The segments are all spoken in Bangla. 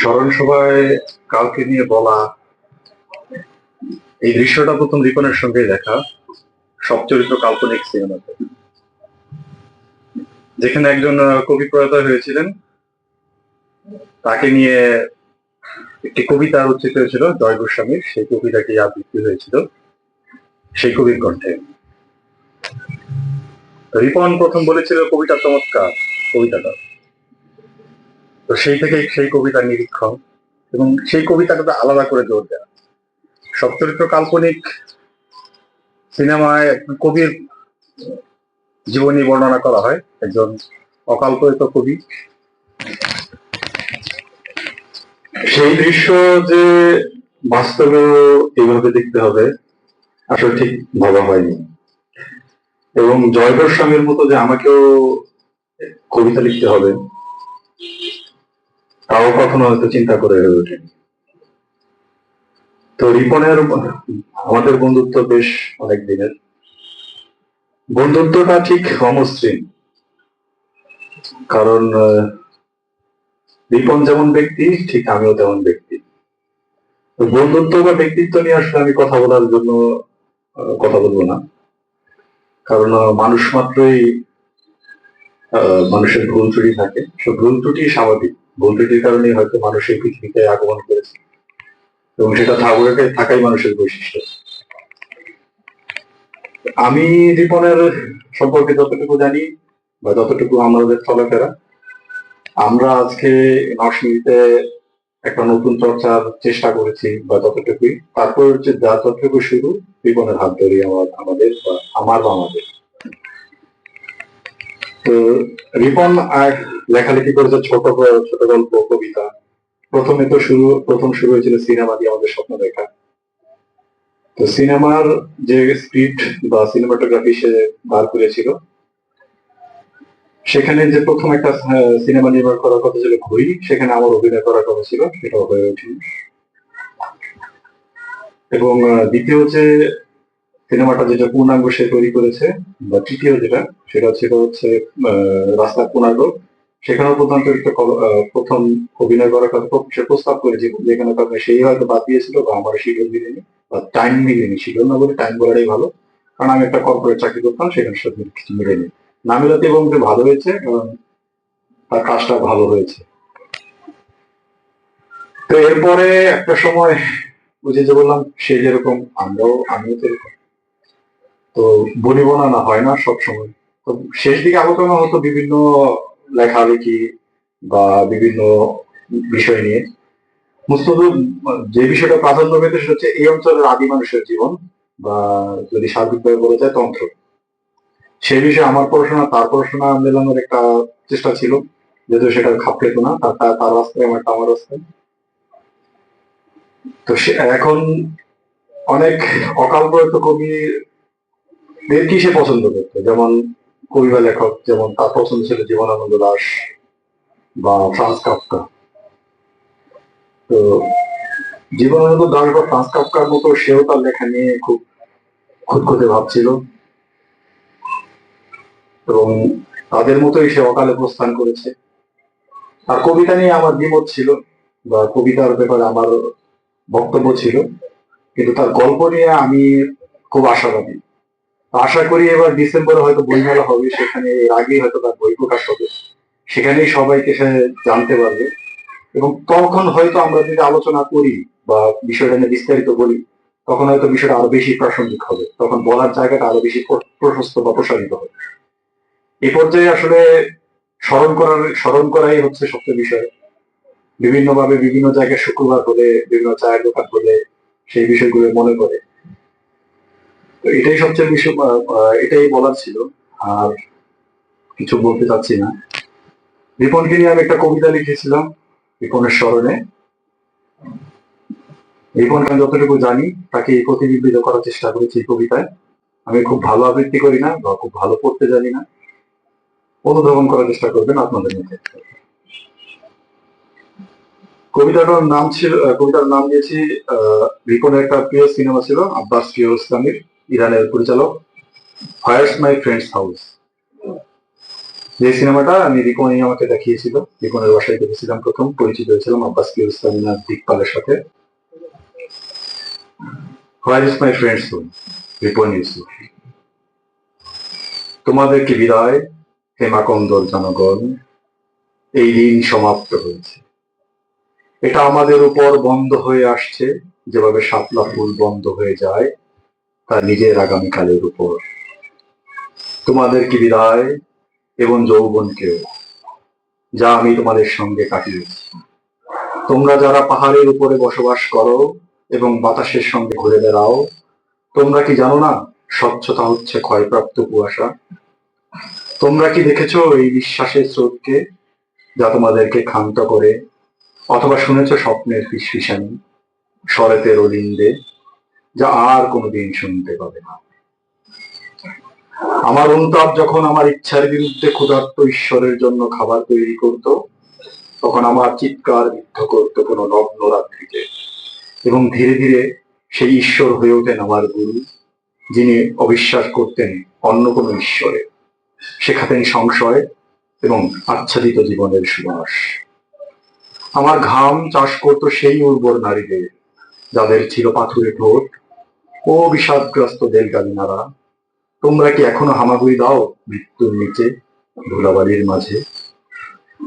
স্মরণ সভায় নিয়ে বলা, এই দৃশ্যটা প্রথম রিপনের সঙ্গে দেখা, সব চরিত্র কাল্পনিক সিনেমাতে। যেখানে একজন কবি প্রয়াত হয়েছিলেন, তাকে নিয়ে একটি কবিতা রচিত হয়েছিল, জয় গোস্বামীর সেই কবিতাটি আবৃত্তি হয়েছিল, সেই কবির কণ্ঠে। রিপন প্রথম বলেছিল কবিতা চমৎকার, কবিতাটা। তো সেই থেকে সেই কবিতার নিরীক্ষণ এবং সেই কবিতাটাতে আলাদা করে জোর দেওয়া সব চরিত্র কাল্পনিক সিনেমায় কবির জীবনী বর্ণনা করা হয়, একজন অকল্পিত কবি। সেই দৃশ্য যে বাস্তবে এইভাবে দেখতে হবে, আসলে ঠিক ভাবা হয়নি। এবং জয় গোস্বামীর মতো যে আমাকেও কবিতা লিখতে হবে তাও কখনো হয়তো চিন্তা করে হয়ে ওঠেনি। তো রিপনের আমাদের বন্ধুত্ব বেশ অনেক দিনের। বন্ধুত্বটা ঠিক অমসৃণ। কারণ রিপন যেমন ব্যক্তি, ঠিক আমিও তেমন ব্যক্তি। বন্ধুত্ব বা ব্যক্তিত্ব নিয়ে আসলে আমি কথা বলার জন্য কথা বলব না। কারণ মানুষ মাত্রই মানুষের ভুল ত্রুটি থাকে। সব ভুল ত্রুটি স্বাভাবিক। ভুল ত্রুটির কারণে হয়তো মানুষ এই পৃথিবীতে আগমন করেছে। এবং সেটা থাকুকে থাকাই মানুষের বৈশিষ্ট্য। আমি রিপনের সম্পর্কে যতটুকু জানি বা যতটুকু আমাদের চলাফেরা, আমরা আজকে নরসিংদীতে একটা নতুন চর্চার চেষ্টা করেছি বা যতটুকুই। তারপর হচ্ছে যা যতটুকু শুরু রিপনের হাত ধরে আমার, আমাদের বা আমার বা আমাদের। তো রিপন আর লেখালেখি করেছে ছোট ছোট গল্প, কবিতা। প্রথমে তো শুরু, প্রথম শুরু হয়েছিল সিনেমা দিয়ে আমাদের স্বপ্ন দেখা। তো সিনেমার যে স্ক্রিপ্ট বা সিনেমাটোগ্রাফি সে বার করেছিল, সেখানে যে প্রথম একটা সিনেমা নির্মাণ করার কথা ছিল ঘুরি সেখানে আমার অভিনয় করার কথা ছিল, সেটাও হয়ে ওঠেনি। এবং দ্বিতীয় যে সিনেমাটা যেটা পূর্ণাঙ্গ সে তৈরি করেছে, বা তৃতীয় যেটা, সেটা ছিল হচ্ছে রাস্তা পূর্ণাঙ্গ। সেখানেও প্রধান চরিত্র প্রথম অভিনয় করার কথা সে প্রস্তাব করেছিল যেখানে কারণে সেই হয়তো বাদ দিয়েছিল, বা আমার শিডিউল মিলেনি, বা টাইম মিলেনি। শিডিউল না বলে টাইম বলাটাই ভালো। কারণ আমি একটা কর্পোরেট চাকরি করতাম, সেখানে সাথে কিছু মিলেনি। না মিলাতে এবং যে ভালো হয়েছে, কারণ তার কাজটা ভালো হয়েছে। তো এরপরে একটা সময় বুঝে যে বললাম, সে যেরকম, আমরাও আমিও তো এরকম। তো বনিবনা না হয় না সব সময় তো শেষ দিকে আলোচনা হতো বিভিন্ন লেখালেখি বা বিভিন্ন বিষয় নিয়ে। মুস্তফা, যে বিষয়টা প্রাধান্য পেতে সেটা হচ্ছে এই অঞ্চলের আদি মানুষের জীবন বা যদি সার্বিকভাবে বলা যায় তন্ত্র। সেই বিষয়ে আমার পড়াশোনা, তার পড়াশোনা মেলানোর একটা চেষ্টা ছিল, যেহেতু সেটা খাপ খেত না তার তার- রাস্তায় আমারটা আমার রাস্তায়। তো সে এখন অনেক অকাল প্রয়ত কবি কি সে পছন্দ করতো? যেমন কবি বা লেখক, যেমন তার পছন্দ ছিল জীবনানন্দ দাস বা ফ্রান্স কাফকা তো জীবনানন্দ দাস বা ফ্রান্স কাপকার মতো সেও তার লেখা নিয়ে খুব খুঁতখুঁতে ভাবছিল। এবং তাদের মতোই সে অকালে প্রস্থান করেছে। আর কবিতা নিয়ে আমার দ্বিমত ছিল বা কবিতার ব্যাপারে আমার বক্তব্য ছিল। কিন্তু তার গল্প নিয়ে আমি খুব আশাবাদী। আশা করি এবার ডিসেম্বরে হয়তো বইমেলা হবে, সেখানে এর আগেই হয়তো তার বই প্রকাশ হবে। সেখানেই সবাইকে সে জানতে পারবে। এবং তখন হয়তো আমরা যদি আলোচনা করি বা বিষয়টা নিয়ে বিস্তারিত বলি, তখন হয়তো বিষয়টা আরও বেশি প্রাসঙ্গিক হবে। তখন বলার জায়গাটা আরও বেশি প্রশস্ত বা প্রসারিত হবে। এ পর্যায়ে আসলে স্মরণ করার, স্মরণ করাই হচ্ছে সবচেয়ে বিষয়। বিভিন্নভাবে বিভিন্ন জায়গায় শুক্রবার হলে, বিভিন্ন চায়ের দোকান হলে সেই বিষয়গুলো মনে করে তো এটাই সবচেয়ে আহ, এটাই বলার ছিল। আর কিছু বলতে চাচ্ছি না। রিপনকে নিয়ে আমি একটা কবিতা লিখেছিলাম রিপনের স্মরণে। রিপনকে আমি যতটুকু জানি তাকে প্রতিবিম্বিত করার চেষ্টা করেছি এই কবিতায়। আমি খুব ভালো আবৃত্তি করি না বা খুব ভালো পড়তে জানি না। অনুধাবন করার চেষ্টা করবেন আপনাদের মধ্যে। কবিতাটার নাম ছিল কবিতার নাম দিয়েছি আহ, রিপনের একটা প্রিয় সিনেমা ছিল আব্বাস প্রিয় ইসলামের। ইরানের পরিচালক ফায়ার্স মাই ফ্রেন্ডস হাউস। যে সিনেমাটা আমি রিকনই আমাকে দেখিয়েছিল রিকনের বাসায় দেখেছিলাম প্রথম, পরিচিত হয়েছিলাম আব্বাস কিউস্তামিনা দিকপালের সাথে। Where my friends hmm, Ripon Yusuf. তোমাদেরকে বিদায়? হেমাকন্দর জনগণ, এই দিন সমাপ্ত হয়েছে। এটা আমাদের উপর বন্ধ হয়ে আসছে, যেভাবে শাপলা ফুল বন্ধ হয়ে যায় তার নিজের আগামীকালের উপর। তোমাদেরকে বিদায় এবং যৌবনকেও, যা আমি তোমাদের সঙ্গে কাটিয়েছি তোমরা যারা পাহাড়ের উপরে বসবাস করো এবং বাতাসের সঙ্গে ঘুরে বেড়াও, তোমরা কি জানো না স্বচ্ছতা হচ্ছে ক্ষয়প্রাপ্ত কুয়াশা? তোমরা কি দেখেছ এই বিশ্বাসের স্রোতকে যা তোমাদেরকে ক্ষান্ত করে? অথবা শুনেছো স্বপ্নের ফিসফিসানি, শরতের অলিন্দে? যা আর কোনোদিন শুনতে পাবে না। আমার অনুতাপ যখন আমার ইচ্ছার বিরুদ্ধে ক্ষুধার্ত ঈশ্বরের জন্য খাবার তৈরি করত, তখন আমার চিৎকার বিদ্ধ করত কোনো নগ্ন রাত্রিতে এবং ধীরে ধীরে সেই ঈশ্বর হয়ে ওঠেন আমার গুরু, যিনি অবিশ্বাস করতেন অন্য কোনো ঈশ্বরে। শেখাতেন সংশয় এবং আচ্ছাদিত জীবনের সুবাস। আমার ঘাম চাষ করত সেই উর্বর নারীদের, যাদের ছিল পাথুরে ঠোঁট ও বিষাদগ্রস্ত দেলগালিনারা তোমরা কি এখনও হামাগুড়ি দাও মৃত্যুর নিচে, ধুলাবালির মাঝে?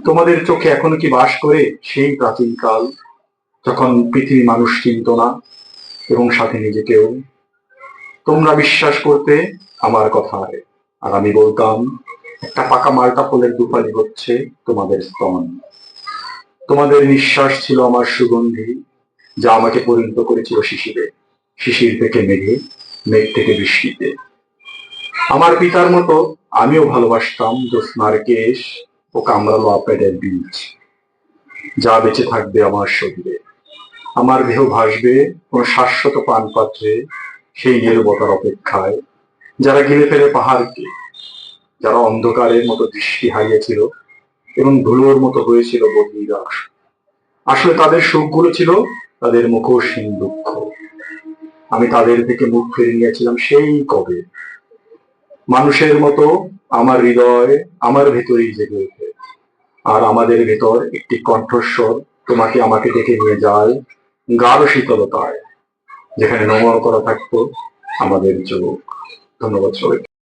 তোমাদের চোখে এখনও কি বাস করে সেই প্রাচীন কাল, যখন পৃথিবী মানুষ চিনত না এবং সাথে নিজেকেও? তোমরা বিশ্বাস করতে আমার কথায় আর আমি বলতাম, একটা পাকা মালটা ফলের দুপালি হচ্ছে তোমাদের স্তন। তোমাদের নিঃশ্বাস ছিল আমার সুগন্ধি, যা আমাকে পরিণত করেছিল শিশিরে। শিশির থেকে মেঘে, মেঘ থেকে বৃষ্টিতে। আমার পিতার মতো আমিও ভালোবাসতাম জ্যোৎস্নার কেশ ও কামড়ালো আপেলের বীজ। যা বেঁচে থাকবে আমার শরীরে। আমার দেহ ভাসবে কোন শাশ্বত পানপাত্রে সেই নিরবতার অপেক্ষায়, যারা গিলে ফেলে পাহাড়কে, যারা অন্ধকারের মতো দৃষ্টি হারিয়েছিল এবং ধুলোর মতো হয়েছিল বহিরাস আসলে তাদের সুখগুলো ছিল তাদের মুখোশহীন দুঃখ আমি তাদের থেকে মুখ ফিরে নিয়েছিলাম সেই কবে? মানুষের মতো আমার হৃদয় আমার ভেতরেই জেগে ওঠে। আর আমাদের ভেতর একটি কণ্ঠস্বর তোমাকে আমাকে ডেকে নিয়ে যায় গাঢ় শীতলতায়, যেখানে নমর করা থাকতো আমাদের চোখ। ধন্যবাদ সবাই